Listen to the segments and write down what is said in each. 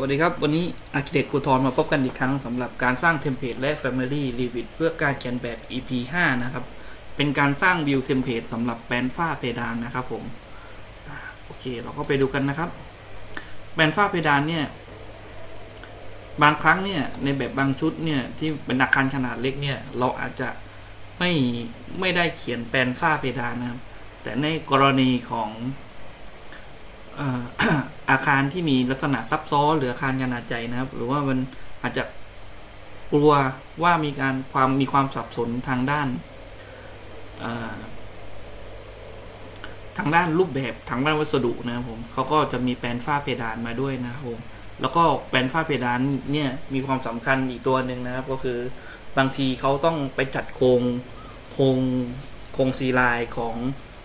วัสดีครับ วันนี้อาร์เคเต็กครูทรมาพบกันอีกครั้งสำหรับการสร้างเทมเพลตและ Family r e v i t เพื่อการเขียนแบบ EP 5 นะครับ เป็นการสร้างวิวเทมเพลตสำหรับแปลนฝ้าเพดานนะครับผมโอเค เราก็ไปดูกันนะครับ แปลนฝ้าเพดานเนี่ย บางครั้งเนี่ย ในแบบบางชุดเนี่ย ที่เป็นอาคารขนาดเล็กเนี่ย เราอาจจะไม่ไม่ได้เขียนแปลนฝ้าเพดานนะครับ แต่ในกรณีของเอาคารที่มีลักษณะซับซ้อนหรืออาคารขนาดใหญ่นะครับ หรือว่ามันอาจจะกลัวว่ามีการความมีความสับสนทางด้านทางด้านรูปแบบทางด้านวัสดุนะครับผมเขาก็จะมีแปลนฝ้าเพดานมาด้วยนะครับผมแล้วก็แปลนฝ้าเพดานเนี่ยมีความสำคัญอีกตัวหนึ่งนะครับ ก็คือบางทีเขาต้องไปจัดโครงโครงโครงซีลน์ของ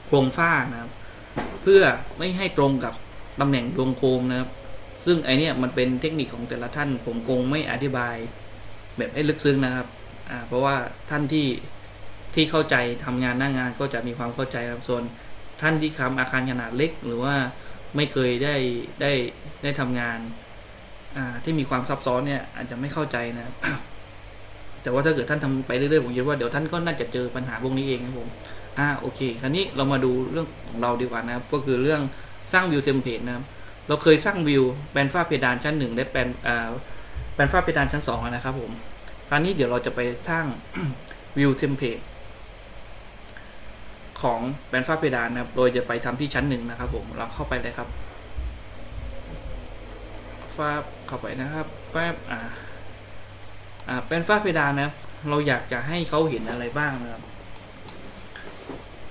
โครงฝ้านะครับ เพื่อไม่ให้ตรงกับ ตำแหน่งดวงโคมนะครับ ซึ่งไอเนี้ยมันเป็นเทคนิคของแต่ละท่าน ผมคงไม่อธิบาย แบบให้ลึกซึ้งนะครับอ่าเพราะว่าท่านที่ที่เข้าใจทำงานหน้างานก็จะมีความเข้าใจครับส่วนท่านที่ทำอาคารขนาดเล็ก หรือว่าไม่เคยได้ได้ได้ทำงานอ่าที่มีความซับซ้อนเนี่ยอาจจะไม่เข้าใจนะครับแต่ว่าถ้าเกิดท่านทำไปเรื่อยๆผมคิดว่าเดี๋ยวท่านก็น่าจะเจอปัญหาพวกนี้เองครับผมอ่าโอเค คราวนี้เรามาดูเรื่องของเราดีกว่านะครับ ก็คือเรื่อง สร้างวิวเทมเพลตนะครับ เราเคยสร้างวิวแปลนฝ้าเพดานชั้นหนึ่งและแปลนอ่าแปลนฝ้าเพดานชั้นสองนะครับผม คราวนี้เดี๋ยวเราจะไปสร้างวิวเทมเพลตของแปลนฝ้าเพดานนะครับ โดยจะไปทำที่ชั้นหนึ่งนะครับ ผม เราเข้าไปเลยครับ ฝ้าเข้าไปนะครับแป๊บอ่าอ่าแปลนฝ้าเพดานนะครับ เราอยากจะให้เขาเห็นอะไรบ้างนะครับ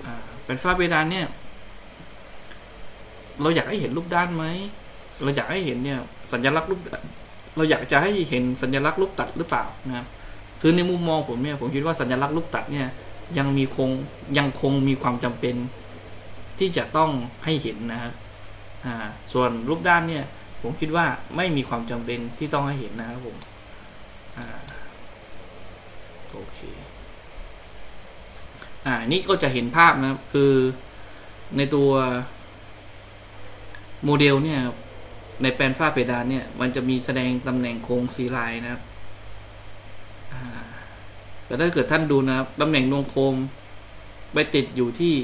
อ่าเป็นฝ้าเพดานเนี่ย เราอยากให้เห็นรูปด้านไหมเราอยากให้เห็นเนี่ยสัญลักษณ์รูปเราอยากจะให้เห็นสัญลักษณ์ลูกตัดหรือเปล่านะครับคือในมุมมองผมเนี่ยผมคิดว่าสัญลักษณ์ลูกตัดเนี่ยยังมีคงยังคงมีความจำเป็นที่จะต้องให้เห็นนะครับอ่าส่วนรูปด้านเนี่ยผมคิดว่าไม่มีความจำเป็นที่ต้องให้เห็นนะครับผมอ่าโอเคอ่านี่ก็จะเห็นภาพนะครับคือในตัว โมเดลเนี่ยในแปลนฝ้าเพดานเนี่ย มันจะมีแสดงตำแหน่งโครงซีไลน์นะครับแต่ถ้าเกิดท่านดูนะครับตำแหน่งดวงโคมไปติดอยู่ที่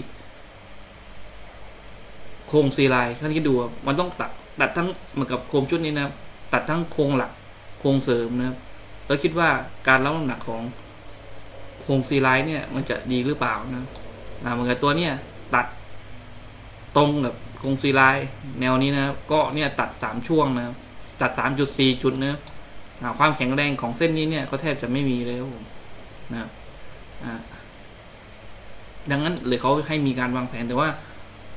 โครงซีไลน์ท่านคิดดูมันต้องตัดตัดทั้งเหมือนกับโคมชุดนี้นะครับ ตัดทั้งโครงหลัก โครงเสริมนะครับ แล้วคิดว่าการรับน้ำหนักของโครงซีไลน์เนี่ย มันจะดีหรือเปล่านะนะเหมือนกับตัวเนี่ยตัดตรงกับ งซีไลแนวนี้นะครับก็เนี่ยตัดสามช่วงนะครับตัดสามจุดสี่จุดนะครับอ่าความแข็งแรงของเส้นนี้เนี่ยก็แทบจะไม่มีเลยครับผมนะครับดังนั้นเลยเขาให้มีการวางแผนแต่ว่า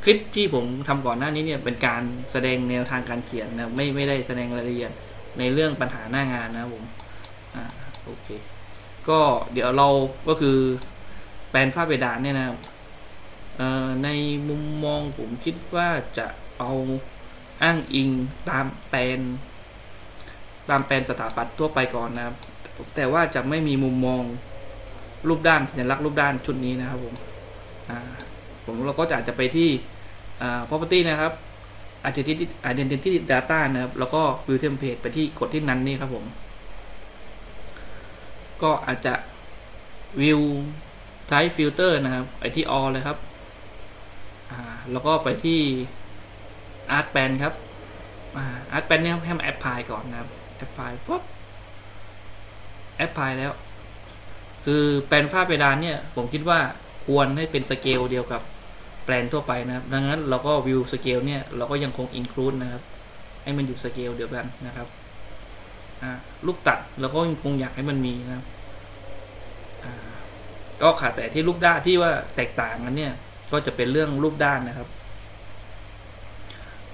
คลิปที่ผมทำก่อนหน้านี้เนี่ยเป็นการแสดงแนวทางการเขียนนะไม่ไม่ได้แสดงรายละเอียดในเรื่องปัญหาหน้างานนะครับผมอ่าโอเค ก็เดี๋ยวเราก็คือแปลนฝ้าเพดานเนี่ยนะครับ ในมุมมองผมคิดว่าจะเอาอ้างอิงตามแปลน ตามแปลนสถาปัตย์ทั่วไปก่อนนะครับ แต่ว่าจะไม่มีมุมมองรูปด้านสัญลักษณ์รูปด้านชุดนี้นะครับผมผมเราก็จะอาจจะไปที่ property นะครับ identity identity data นะครับ แล้วก็ view template ไปที่กดที่นั้นนี่ครับผม ก็อาจจะ view type filter นะครับไปที่ all เลยครับ แล้วก็ไปที่ art pen ครับอา art pen เนี่ยให้มา apply ก่อนนะครับ apply ปุ๊บ apply แล้ว คือแปลนฝ้าเพดานเนี่ย ผมคิดว่าควรให้เป็นสเกลเดียวกับแปลนทั่วไปนะครับ ดังนั้นเราก็ view สเกลเนี่ย เราก็ยังคง include นะครับ ให้มันอยู่สเกลเดียวกันนะครับลูกตัดเราก็ยังคงอยากให้มันมีนะครับก็ขาดแต่ที่รูปด้าที่ว่าแตกต่างกันเนี่ย ก็จะเป็นเรื่องรูปด้านนะครับ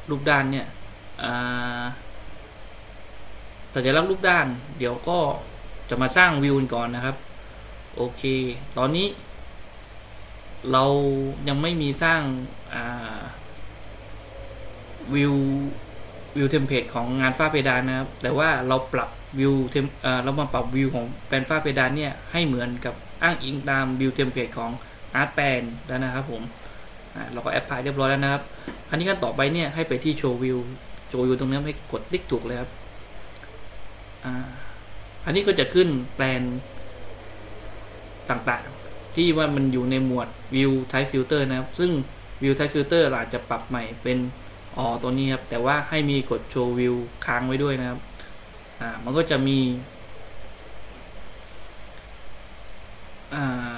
รูปด้านเนี่ยอ่าสัญลักษณ์รูปด้าน เดี๋ยวก็จะมาสร้างวิวกันก่อนนะครับ โอเค ตอนนี้ เรายังไม่มีสร้างวิววิวเทมเพลตของงานฝ้าเพดานนะครับ แต่ว่าเราปรับวิวเทมเรามาปรับวิวของแปลนฝ้าเพดานเนี่ยให้เหมือนกับอ้างอิงตามวิวเทมเพลตของ อาร์ตแปลนแล้วนะครับผมเราก็แอปพลายเรียบร้อยแล้วนะครับคราวนี้ขั้นต่อไปเนี่ยให้ไปที่โชว์วิวโชว์วิวตรงนี้ให้กดติ๊กถูกเลยครับอ่าอันนี้ก็จะขึ้นแปลนต่างๆ ที่ว่ามันอยู่ในหมวด view type filter นะครับ ซึ่ง view type filter เราอาจจะปรับใหม่เป็นอ๋อตัวนี้ครับ แต่ว่าให้มีกดโชว์ view ค้างไว้ด้วยนะครับ อ่า มันก็จะมี อ่า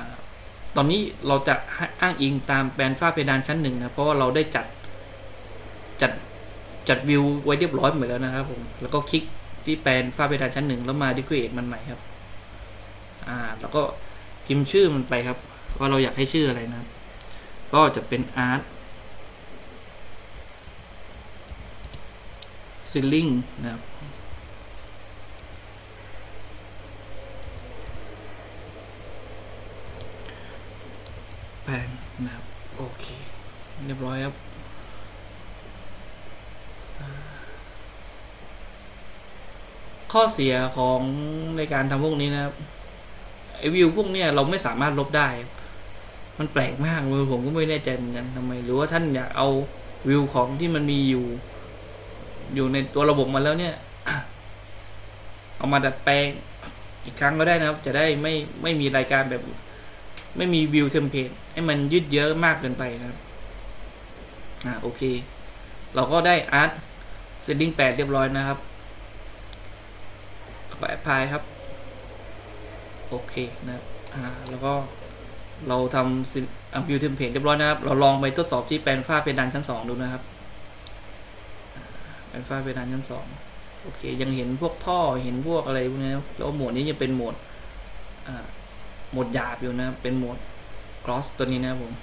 ตอนนี้เราจะอ้างอิงตามแปลนฝ้าเพดานชั้นหนึ่งนะเพราะว่าเราได้จัดจัดจัดวิวไว้เรียบร้อยหมดแล้วนะครับผมแล้วก็คลิกที่แปลนฝ้าเพดานชั้นหนึ่งแล้วมาดิค e เ t มันใหม่ครับ อ่า แล้วก็พิมพ์ชื่อมันไปครับ ว่าเราอยากให้ชื่ออะไรนะก็จะเป็น art ceiling นะครับ แปลงนะครับ โอเค เรียบร้อยครับข้อเสียของในการทำพวกนี้นะครับไอวิวพวกเนี้ยเราไม่สามารถลบได้ มันแปลกมากเลยผมก็ไม่แน่ใจเหมือนกันทำไม หรือว่าท่านอยากเอาวิวของที่มันมีอยู่ อยู่ในตัวระบบมาแล้วเนี่ย เอามาดัดแปลงอีกครั้งก็ได้นะครับ จะได้ไม่ไม่มีรายการแบบ ไม่มีวิวเทมเพลตให้มันยืดเยอะมากเกินไปนะครับ อ่าโอเค เราก็ได้อาร์ตเซตติ้งแปดเรียบร้อยนะครับก็แอปพลายครับ โอเคนะครับอ่าแล้วก็เราทำซิอัมพิวเทมเพลตเรียบร้อยนะครับ เราลองไปทดสอบที่แปลนฝ้าเพดานชั้นสองดูนะครับแปลนฝ้าเพดานชั้นสองโอเค ยังเห็นพวกท่อเห็นพวกอะไรพวกนี้นแล้วโหมดนี้ยังเป็นโหมดอ่าโหมดหยาบอยู่นะเป็นโหมด cross ตัวนี้นะครับผม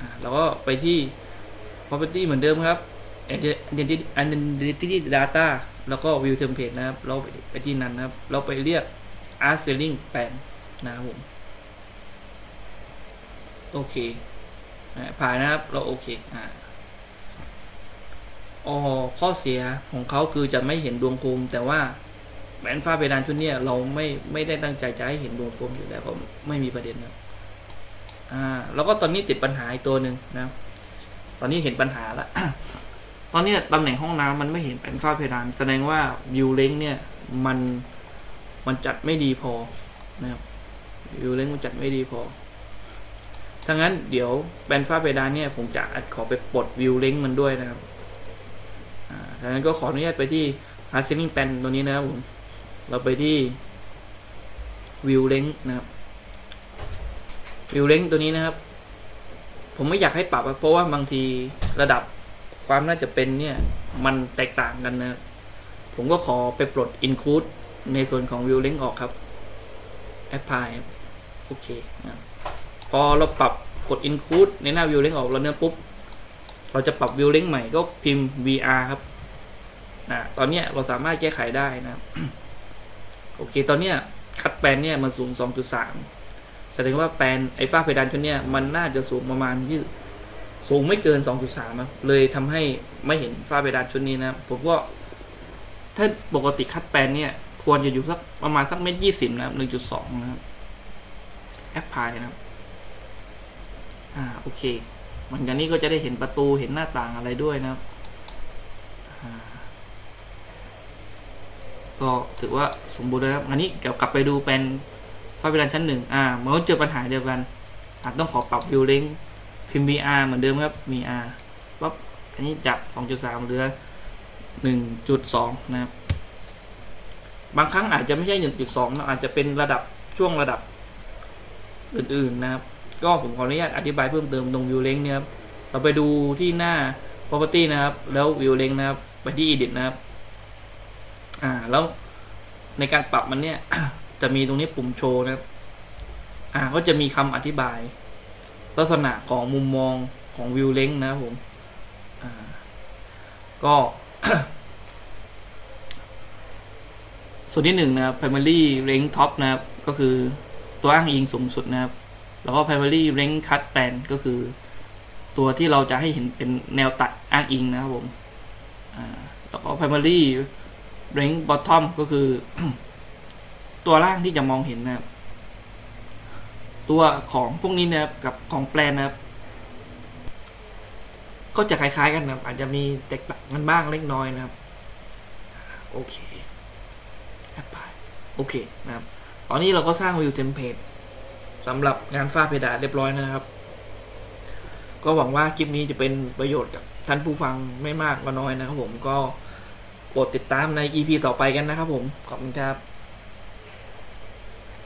อ่าแล้วก็ไปที่ property เหมือนเดิมครับ identity identity data แล้วก็ view template นะครับ เราไปไปที่นั้นนะครับ เราไปเรียก art ceiling pan นะครับผม โอเค ผ่านนะครับ เราโอเค อ่าอ๋อข้อเสียของเขาคือจะไม่เห็นดวงโคมแต่ว่าแหวนฟ้าเพดานชุดนี้เราไม่ไม่ได้ตั้งใจจะให้เห็นดวงโคมอยู่แล้วก็ไม่มีประเด็นครับอ่าแล้วก็ตอนนี้ติดปัญหาอีกตัวหนึ่งนะครับ ตอนนี้เห็นปัญหาละตอนนี้ตำแหน่งห้องน้ำมันไม่เห็นเป็นฝ้าเพดาน แสดงว่าวิวเล้งเนี่ยมันมันจัดไม่ดีพอนะครับวิวเล้งมันจัดไม่ดีพอถ้างั้นเดี๋ยวแปลนฝ้าเพดานเนี่ยผมจะขอไปปลดวิวเล้งมันด้วยนะครับอ่าดังนั้นก็ขออนุญาตไปที่ hard ceiling pan ตัวนี้นะครับผม เราไปที่วิวเล้งนะครับวิวเล้งตัวนี้นะครับ ผมไม่อยากให้ปรับเพราะว่าบางทีระดับความน่าจะเป็นเนี่ย มันแตกต่างกันนะ ผมก็ขอไปปลด include ในส่วนของ view link ออกครับ apply โอเคนะพอเราปรับกด include ในหน้า view link ออกแล้วเนี่ยปุ๊บ เราจะปรับ view link ใหม่ก็พิมพ์ vr ครับนะตอนนี้เราสามารถแก้ไขได้นะ โอเค ตอนนี้คัดแปลนเนี่ยมันสูง 2.3 แสดงว่าแปลนไอ้ฝ้าเพดานชุดเนี้ยมันน่าจะสูงประมาณที่สูงไม่เกิน 2.3ครับเลยทำให้ไม่เห็นฝ้าเพดานชุดนี้นะผมก็ถ้าปกติคัดแปลนเนี่ย ควรจะอยู่สักประมาณสักเมตรยี่สิบนะครับ1.2นะครับแอปพลายนะครับ อ่าโอเคหลังจากนี้ก็จะได้เห็นประตูเห็นหน้าต่างอะไรด้วยนะครับก็ถือว่าสมบูรณ์แล้วครับอันนี้เดี๋ยวกลับไปดูเป็น ฝ้าเพดานชั้นหนึ่งอ่ามันก็เจอปัญหาเดียวกันอาจต้องขอปรับวิวเลงพิมพ์ VR เหมือนเดิมครับ VR ปั๊บอันนี้จับ2.3เหลือ 1.2 นะครับ บางครั้งอาจจะไม่ใช่ 1.2นะอาจจะเป็นระดับช่วงระดับอื่นๆนะครับ ก็ผมขออนุญาตอธิบายเพิ่มเติมตรง view link เนี่ยครับ เราไปดูที่หน้า property นะครับ แล้ว view link นะครับ ไปที่ edit นะครับ อ่า แล้วในการปรับมันเนี่ย จะมีตรงนี้ปุ่มโชว์นะครับ อ่าก็จะมีคำอธิบาย ลักษณะของมุมมองของ view link นะครับผมอ่าก็ส่วนที่หนึ่งนะครับ primary rank top นะครับ ก็คือตัวอ้างอิงสูงสุดนะครับ แล้วก็ primary rank cut plan ก็คือ ตัวที่เราจะให้เห็นเป็นแนวตัดอ้างอิงนะครับผมอ่าแล้วก็ primary rank bottom ก็คือ ตัวล่างที่จะมองเห็นนะครับ ตัวของพวกนี้นะครับกับของแปลนนะครับ ก็จะคล้าย ๆ กันนะครับ อาจจะมีแตกต่างกันบ้างเล็กน้อยนะครับ โอเคกพายโอเคนะครับ ตอนนี้เราก็สร้างวิวเทมเพลตสำหรับงานฝ้าเพดานเรียบร้อยนะครับ ก็หวังว่าคลิปนี้จะเป็นประโยชน์กับท่านผู้ฟังไม่มากก็น้อยนะครับผมก็โปรดติดตามใน EP ต่อไปกันนะครับผม ขอบคุณครับ